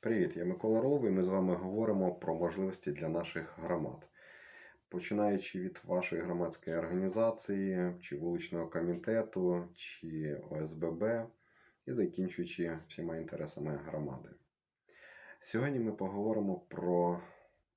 Привіт, я Микола Ролов і ми з вами говоримо про можливості для наших громад. Починаючи від вашої громадської організації, чи вуличного комітету, чи ОСББ, і закінчуючи всіма інтересами громади. Сьогодні ми поговоримо про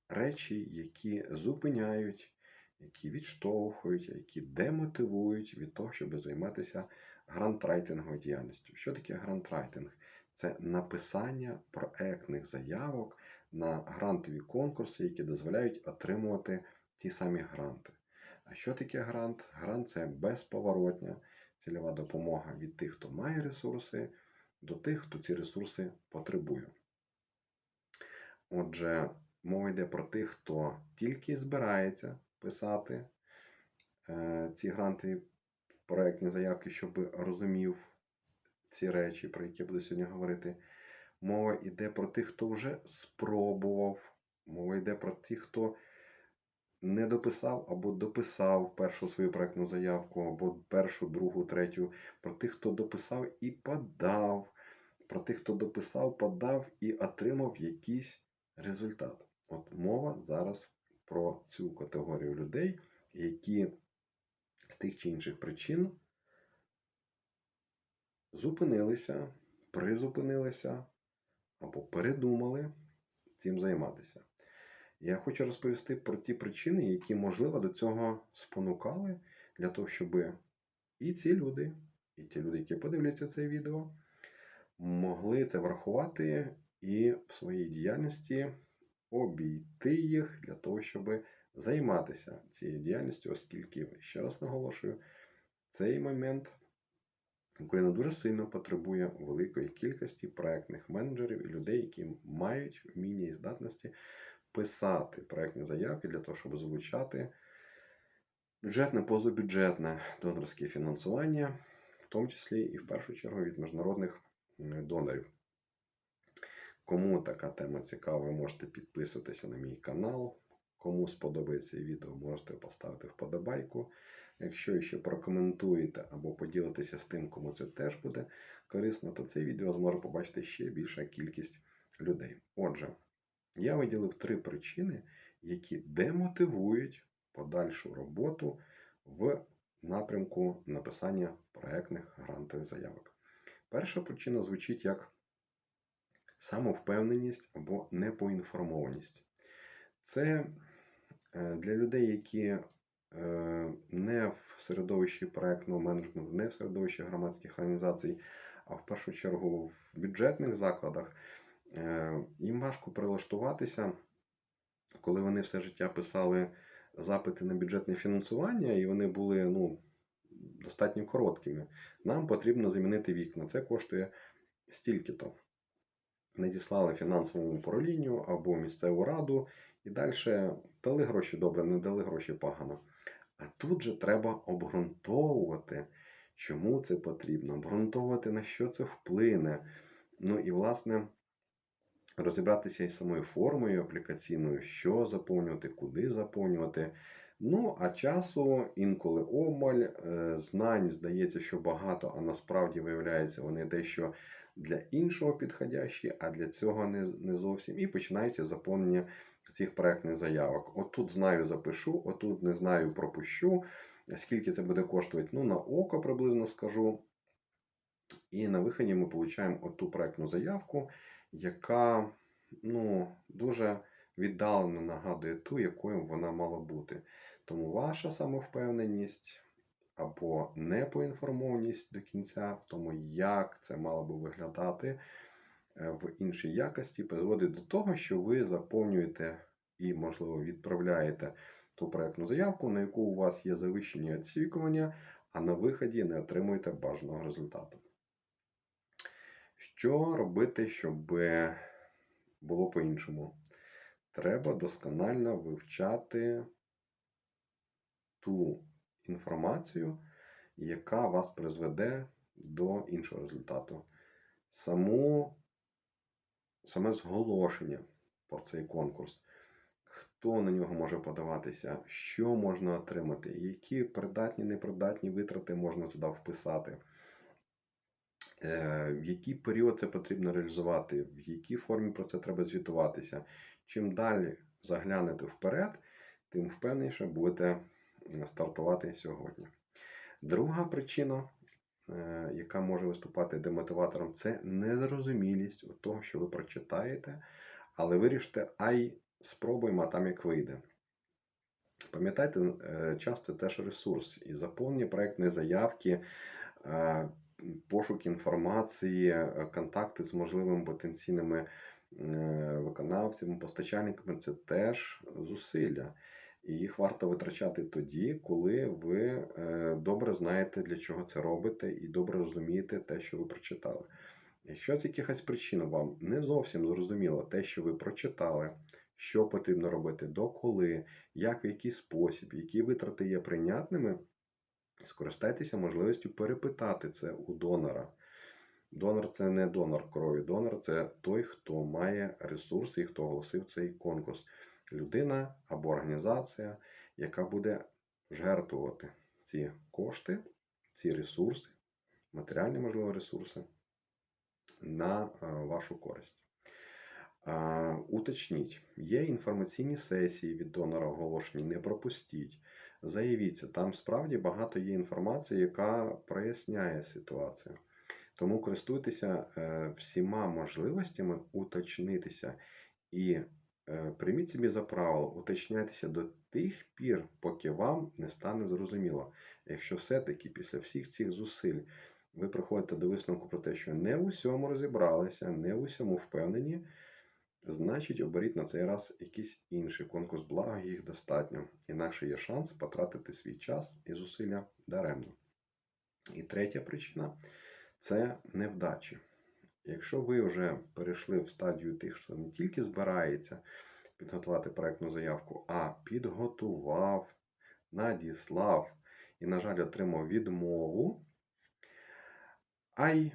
речі, які зупиняють, які відштовхують, які демотивують від того, щоб займатися грантрайтинговою діяльністю. Що таке грантрайтинг? Це написання проектних заявок на грантові конкурси, які дозволяють отримувати ті самі гранти. А що таке грант? Грант це безповоротня цільова допомога від тих, хто має ресурси, до тих, хто ці ресурси потребує. Отже, мова йде про тих, хто тільки збирається писати е, ці гранти, проектні заявки, щоб розумів ці речі, про які я буду сьогодні говорити. Мова йде про тих, хто вже спробував. Мова йде про тих, хто не дописав або дописав першу свою проектну заявку, або першу, другу, третю. Про тих, хто дописав і подав. Про тих, хто дописав, подав і отримав якийсь результат. От мова зараз про цю категорію людей, які з тих чи інших причин зупинилися, призупинилися або передумали цим займатися. Я хочу розповісти про ті причини, які, можливо, до цього спонукали, для того, щоб і ці люди, і ті люди, які подивляться це відео, могли це врахувати і в своїй діяльності обійти їх для того, щоб займатися цією діяльністю, оскільки, ще раз наголошую, цей момент Україна дуже сильно потребує великої кількості проектних менеджерів і людей, які мають вміння і здатності писати проектні заявки для того, щоб залучати бюджетне, позабюджетне донорське фінансування, в тому числі і в першу чергу від міжнародних донорів. Кому така тема цікава, ви можете підписуватися на мій канал. Кому сподобається відео, можете поставити вподобайку. Якщо ще прокоментуєте або поділитеся з тим, кому це теж буде корисно, то це відео зможе побачити ще більша кількість людей. Отже, я виділив три причини, які демотивують подальшу роботу в напрямку написання проектних грантових заявок. Перша причина звучить як самовпевненість або непоінформованість. Це е, для людей, які не в середовищі проектного менеджменту, не в середовищі громадських організацій, а в першу чергу в бюджетних закладах, е, їм важко прилаштуватися, коли вони все життя писали запити на бюджетне фінансування, і вони були ну, достатньо короткими. Нам потрібно замінити вікна. Це коштує стільки-то. Надіслали фінансовому управлінню або місцеву раду, і далі дали гроші добре, не дали гроші погано. А тут же треба обґрунтовувати, чому це потрібно, обґрунтовувати, на що це вплине. Ну і, власне, розібратися із самою формою аплікаційною, що заповнювати, куди заповнювати. Ну, а часу інколи обмаль, е, знань здається, що багато, а насправді виявляється, вони дещо для іншого підходящі, а для цього не, не зовсім. І починається заповнення цих проектних заявок. Отут знаю, запишу, отут не знаю, пропущу. Скільки це буде коштувати? Ну, на око приблизно скажу. І на виході ми отримуємо оту проектну заявку, яка ну, дуже віддалено нагадує ту, якою вона мала бути. Тому ваша самовпевненість або непоінформованість до кінця в тому, як це мало би виглядати в іншій якості, призводить до того, що ви заповнюєте і, можливо, відправляєте ту проектну заявку, на яку у вас є завищені очікування, а на виході не отримуєте бажаного результату. Що робити, щоб було по-іншому? Треба досконально вивчати ту інформацію, яка вас призведе до іншого результату. Саму, саме зголошення про цей конкурс. Хто на нього може подаватися, що можна отримати, які придатні, непридатні витрати можна туди вписати. е, в який період це потрібно реалізувати, в якій формі про це треба звітуватися. Чим далі заглянете вперед, тим впевненіше будете стартувати сьогодні. Друга причина, яка може виступати демотиватором, це незрозумілість у того, що ви прочитаєте, але вирішите, ай, спробуємо, а там як вийде. Пам'ятайте, е, час це теж ресурс. І заповнення проєктної заявки, е, пошук інформації, е, контакти з можливими потенційними е, виконавцями, постачальниками це теж зусилля. І їх варто витрачати тоді, коли ви е, добре знаєте, для чого це робите, і добре розумієте те, що ви прочитали. Якщо з якихось причин вам не зовсім зрозуміло те, що ви прочитали, що потрібно робити, доколи, як в який спосіб, які витрати є прийнятними, скористайтеся можливістю перепитати це у донора. Донор це не донор крові, донор це той, хто має ресурси і хто оголосив цей конкурс. Людина або організація, яка буде жертвувати ці кошти, ці ресурси, матеріальні, можливо, ресурси на е, вашу користь. Уточніть, є інформаційні сесії від донора оголошені, не пропустіть. Заявіться, там справді багато є інформації, яка проясняє ситуацію. Тому користуйтеся е, всіма можливостями уточнитися і прийміть собі за правило, уточняйтеся до тих пір, поки вам не стане зрозуміло. Якщо все-таки після всіх цих зусиль ви приходите до висновку про те, що не в усьому розібралися, не в усьому впевнені, значить оберіть на цей раз якийсь інший конкурс, благо їх достатньо. Інакше є шанс потратити свій час і зусилля даремно. І третя причина це невдачі. Якщо ви вже перейшли в стадію тих, що не тільки збирається підготувати проектну заявку, а підготував, надіслав і, на жаль, отримав відмову, ай,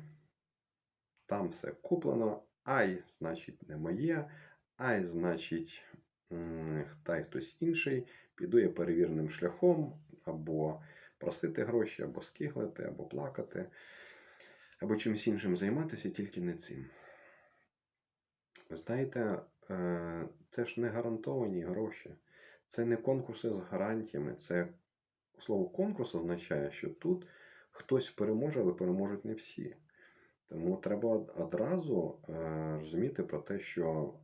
там все куплено, ай, значить, не моє, ай, значить, м, та й хтось інший, піду я перевіреним шляхом, або просити гроші, або скиглити, або плакати, або чимось іншим займатися, тільки не цим. Знаєте, е, це ж не гарантовані гроші. Це не конкурси з гарантіями. Це слово конкурс означає, що тут хтось переможе, але переможуть не всі. Тому треба одразу е, розуміти про те, що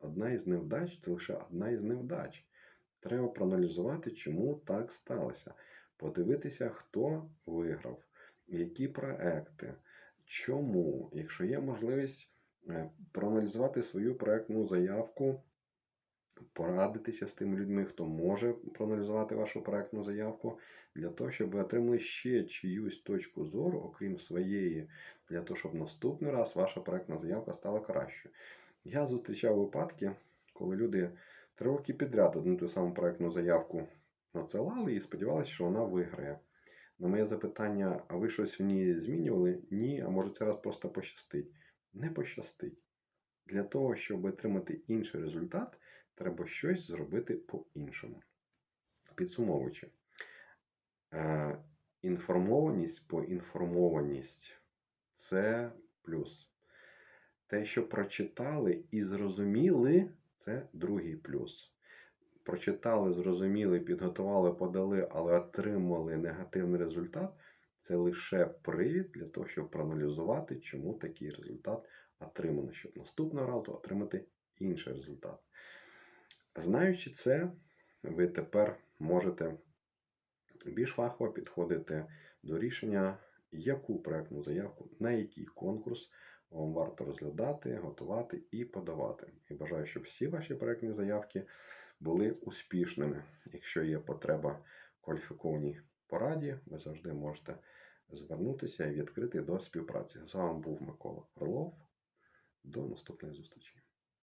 одна із невдач це лише одна із невдач. Треба проаналізувати, чому так сталося. Подивитися, хто виграв, які проекти, чому, якщо є можливість е, проаналізувати свою проектну заявку, порадитися з тими людьми, хто може проаналізувати вашу проектну заявку, для того, щоб ви отримали ще чиюсь точку зору, окрім своєї, для того, щоб наступний раз ваша проектна заявка стала кращою. Я зустрічав випадки, коли люди три роки підряд одну ту саму проектну заявку надсилали і сподівалися, що вона виграє. На моє запитання, а ви щось в ній змінювали? Ні, а може це раз просто пощастить? Не пощастить. Для того, щоб отримати інший результат, треба щось зробити по-іншому. Підсумовуючи, е, інформованість по інформованість це плюс. Те, що прочитали і зрозуміли, це другий плюс. Прочитали, зрозуміли, підготували, подали, але отримали негативний результат. Це лише привід для того, щоб проаналізувати, чому такий результат отримано, щоб наступного разу отримати інший результат. Знаючи це, ви тепер можете більш фахово підходити до рішення, яку проектну заявку, на який конкурс вам варто розглядати, готувати і подавати. І бажаю, щоб всі ваші проектні заявки були успішними. Якщо є потреба в кваліфікованій пораді, ви завжди можете звернутися і відкрити до співпраці. З вами був Микола Орлов. До наступної зустрічі.